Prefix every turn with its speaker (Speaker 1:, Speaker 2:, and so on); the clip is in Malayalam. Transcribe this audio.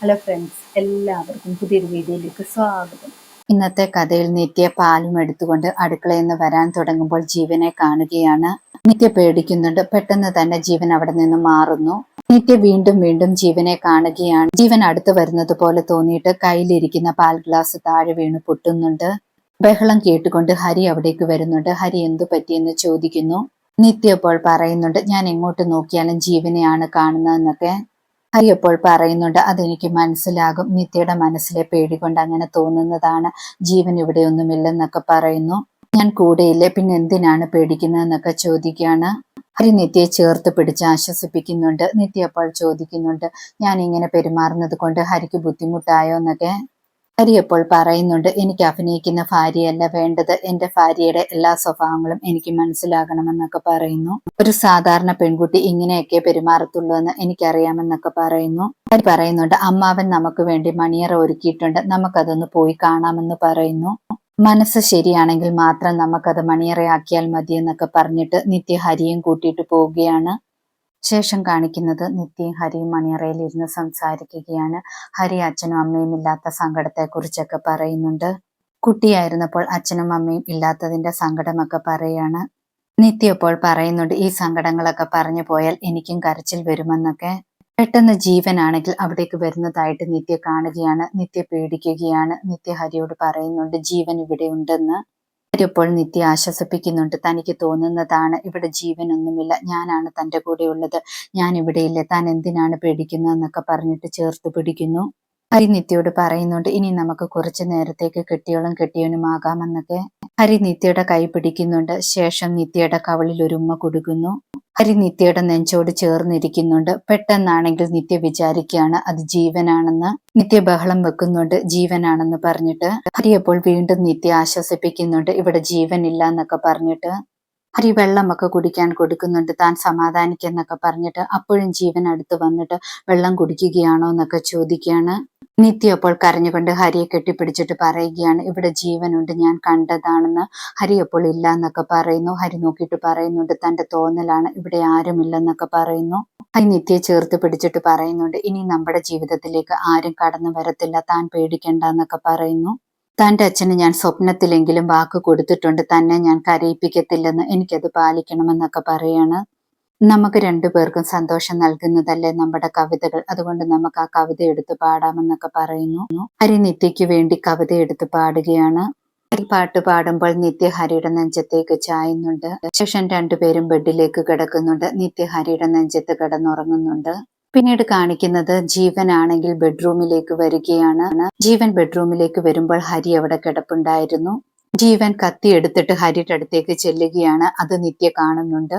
Speaker 1: ഹലോ ഫ്രണ്ട്സ് എല്ലാവർക്കും പുതിയൊരു വീഡിയോയിലേക്ക് സ്വാഗതം.
Speaker 2: ഇന്നത്തെ കഥയിൽ നിത്യ പാലും എടുത്തുകൊണ്ട് അടുക്കളയിൽ നിന്ന് വരാൻ തുടങ്ങുമ്പോൾ ജീവനെ കാണുകയാണ്. നിത്യ പേടിക്കുന്നുണ്ട് പെട്ടെന്ന് തന്നെ ജീവൻ അവിടെ നിന്ന് മാറുന്നു. നിത്യ വീണ്ടും വീണ്ടും ജീവനെ കാണുകയാണ്. ജീവൻ അടുത്ത് വരുന്നത് പോലെ തോന്നിയിട്ട് കയ്യിലിരിക്കുന്ന പാൽ ഗ്ലാസ് താഴെ വീണ് പൊട്ടുന്നുണ്ട്. ബഹളം കേട്ടുകൊണ്ട് ഹരി അവിടേക്ക് വരുന്നുണ്ട്. ഹരി എന്തു പറ്റിയെന്ന് ചോദിക്കുന്നു. നിത്യ ഇപ്പോൾ പറയുന്നുണ്ട് ഞാൻ എങ്ങോട്ട് നോക്കിയാലും ജീവനെയാണ് കാണുന്നതെന്നൊക്കെ. ഹരി അപ്പോൾ പറയുന്നുണ്ട് അതെനിക്ക് മനസ്സിലാകും. നിത്യയുടെ മനസ്സിലെ പേടി കൊണ്ട് അങ്ങനെ തോന്നുന്നതാണ്. ജീവൻ ഇവിടെ ഒന്നുമില്ലെന്നൊക്കെ പറയുന്നു. ഞാൻ കൂടെയില്ലേ? പിന്നെ എന്തിനാണ് പേടിക്കുന്നതെന്നൊക്കെ ചോദിക്കുകയാണ്. ഹരി നിത്യയെ ചേർത്ത് പിടിച്ച് ആശ്വസിപ്പിക്കുന്നുണ്ട്. നിത്യ അപ്പോൾ ചോദിക്കുന്നുണ്ട് ഞാൻ ഇങ്ങനെ പെരുമാറുന്നത് കൊണ്ട് ഹരിക്ക് ബുദ്ധിമുട്ടായോ? എന്നൊക്കെ. ഹരി പറയുന്നുണ്ട് എനിക്ക് അഭിനയിക്കുന്ന ഭാര്യയല്ല വേണ്ടത്. എന്റെ ഭാര്യയുടെ എല്ലാ സ്വഭാവങ്ങളും എനിക്ക് മനസ്സിലാകണമെന്നൊക്കെ പറയുന്നു. ഒരു സാധാരണ പെൺകുട്ടി ഇങ്ങനെയൊക്കെ പെരുമാറത്തുള്ളൂ എന്ന് എനിക്കറിയാമെന്നൊക്കെ പറയുന്നു. ഹരി പറയുന്നുണ്ട് അമ്മാവൻ നമുക്ക് വേണ്ടി മണിയറ ഒരുക്കിയിട്ടുണ്ട്. നമുക്കതൊന്ന് പോയി കാണാമെന്ന് പറയുന്നു. മനസ്സ് ശരിയാണെങ്കിൽ മാത്രം നമുക്കത് മണിയറയാക്കിയാൽ മതി എന്നൊക്കെ പറഞ്ഞിട്ട് നിത്യ ഹരിയും കൂട്ടിയിട്ട് പോവുകയാണ്. ശേഷം കാണിക്കുന്നത് നിത്യയും ഹരിയും മണിയറയിൽ ഇരുന്ന് സംസാരിക്കുകയാണ്. ഹരി അച്ഛനും അമ്മയും ഇല്ലാത്ത സങ്കടത്തെക്കുറിച്ചൊക്കെ പറയുന്നുണ്ട്. കുട്ടിയായിരുന്നപ്പോൾ അച്ഛനും അമ്മയും ഇല്ലാത്തതിന്റെ സങ്കടമൊക്കെ പറയാണ്. നിത്യ ഇപ്പോൾ പറയുന്നുണ്ട് ഈ സങ്കടങ്ങളൊക്കെ പറഞ്ഞു പോയാൽ എനിക്കും കരച്ചിൽ വരുമെന്നൊക്കെ. പെട്ടെന്ന് ജീവനാണെങ്കിൽ അവിടേക്ക് വരുന്നതായിട്ട് നിത്യ കാണുകയാണ്. നിത്യ പേടിക്കുകയാണ്. നിത്യ ഹരിയോട് പറയുന്നുണ്ട് ജീവൻ ഇവിടെ ഉണ്ടെന്ന് ഹരി അപ്പോൾ നിത്യ ആശ്വസിപ്പിക്കുന്നുണ്ട്. തനിക്ക് തോന്നുന്നതാണ് ഇവിടെ ജീവനൊന്നുമില്ല. ഞാനാണ് തന്റെ കൂടെ ഉള്ളത് ഞാൻ ഇവിടെയില്ല താൻ എന്തിനാണ് പേടിക്കുന്നതെന്നൊക്കെ പറഞ്ഞിട്ട് ചേർത്ത് പിടിക്കുന്നു. ഹരി നിത്യയോട് പറയുന്നുണ്ട് ഇനി നമുക്ക് കുറച്ചു നേരത്തേക്ക് കെട്ടിയോളും കെട്ടിയവനുമാകാമെന്നൊക്കെ. ഹരി നിത്യയുടെ കൈ പിടിക്കുന്നുണ്ട്. ശേഷം നിത്യയുടെ കവളിൽ ഒരു ഉമ്മ കൊടുക്കുന്നു ഹരി നിത്യയുടെ നെഞ്ചോട് ചേർന്നിരിക്കുന്നുണ്ട്. പെട്ടെന്നാണെങ്കിൽ നിത്യ വിചാരിക്കുകയാണ് അത് ജീവനാണെന്ന്. നിത്യ ബഹളം വെക്കുന്നുണ്ട്. ജീവനാണെന്ന് പറഞ്ഞിട്ട് ഹരി അപ്പോൾ വീണ്ടും നിത്യ ആശ്വസിപ്പിക്കുന്നുണ്ട്. ഇവിടെ ജീവനില്ല എന്നൊക്കെ പറഞ്ഞിട്ട് ഹരി വെള്ളമൊക്കെ കുടിക്കാൻ കൊടുക്കുന്നുണ്ട്. താൻ സമാധാനിക്കെന്നൊക്കെ പറഞ്ഞിട്ട് അപ്പോഴും ജീവൻ അടുത്ത് വന്നിട്ട് വെള്ളം കുടിക്കുകയാണോ എന്നൊക്കെ ചോദിക്കുകയാണ്. നിത്യ അപ്പോൾ കരഞ്ഞുകൊണ്ട് ഹരിയെ കെട്ടിപ്പിടിച്ചിട്ട് പറയുകയാണ് ഇവിടെ ജീവനുണ്ട് ഞാൻ കണ്ടതാണെന്ന് ഹരി അപ്പോൾ ഇല്ല എന്നൊക്കെ പറയുന്നു. ഹരി നോക്കിയിട്ട് പറയുന്നുണ്ട് തന്റെ തോന്നലാണ് ഇവിടെ ആരുമില്ലെന്നൊക്കെ പറയുന്നു. ഹരി നിത്യയെ ചേർത്ത് പിടിച്ചിട്ട് പറയുന്നുണ്ട് ഇനി നമ്മുടെ ജീവിതത്തിലേക്ക് ആരും കടന്നു വരത്തില്ല താൻ പേടിക്കണ്ട എന്നൊക്കെ പറയുന്നു. തന്റെ അച്ഛന് ഞാൻ സ്വപ്നത്തിലെങ്കിലും വാക്ക് കൊടുത്തിട്ടുണ്ട് തന്നെ ഞാൻ കരയിപ്പിക്കത്തില്ലെന്ന് എനിക്കത് പാലിക്കണമെന്നൊക്കെ പറയാണ്. നമുക്ക് രണ്ടുപേർക്കും സന്തോഷം നൽകുന്നതല്ലേ നമ്മുടെ കവിതകൾ. അതുകൊണ്ട് നമുക്ക് ആ കവിത എടുത്ത് പാടാമെന്നൊക്കെ പറയുന്നു. ഹരി നിത്യയ്ക്ക് വേണ്ടി കവിത എടുത്ത് പാടുകയാണ്. പാട്ട് പാടുമ്പോൾ നിത്യ ഹരിയുടെ നെഞ്ചത്തേക്ക് ചായുന്നുണ്ട്. ശേഷം രണ്ടുപേരും ബെഡിലേക്ക് കിടക്കുന്നുണ്ട്. നിത്യ ഹരിയുടെ നെഞ്ചത്ത് കിടന്നുറങ്ങുന്നുണ്ട്. പിന്നീട് കാണിക്കുന്നത് ജീവൻ ആണെങ്കിൽ ബെഡ്റൂമിലേക്ക് വരികയാണ്. ജീവൻ ബെഡ്റൂമിലേക്ക് വരുമ്പോൾ ഹരി അവിടെ കിടപ്പുണ്ടായിരുന്നു. ജീവൻ കത്തി എടുത്തിട്ട് ഹരിയുടെ അടുത്തേക്ക് ചെല്ലുകയാണ്. അത് നിത്യ കാണുന്നുണ്ട്.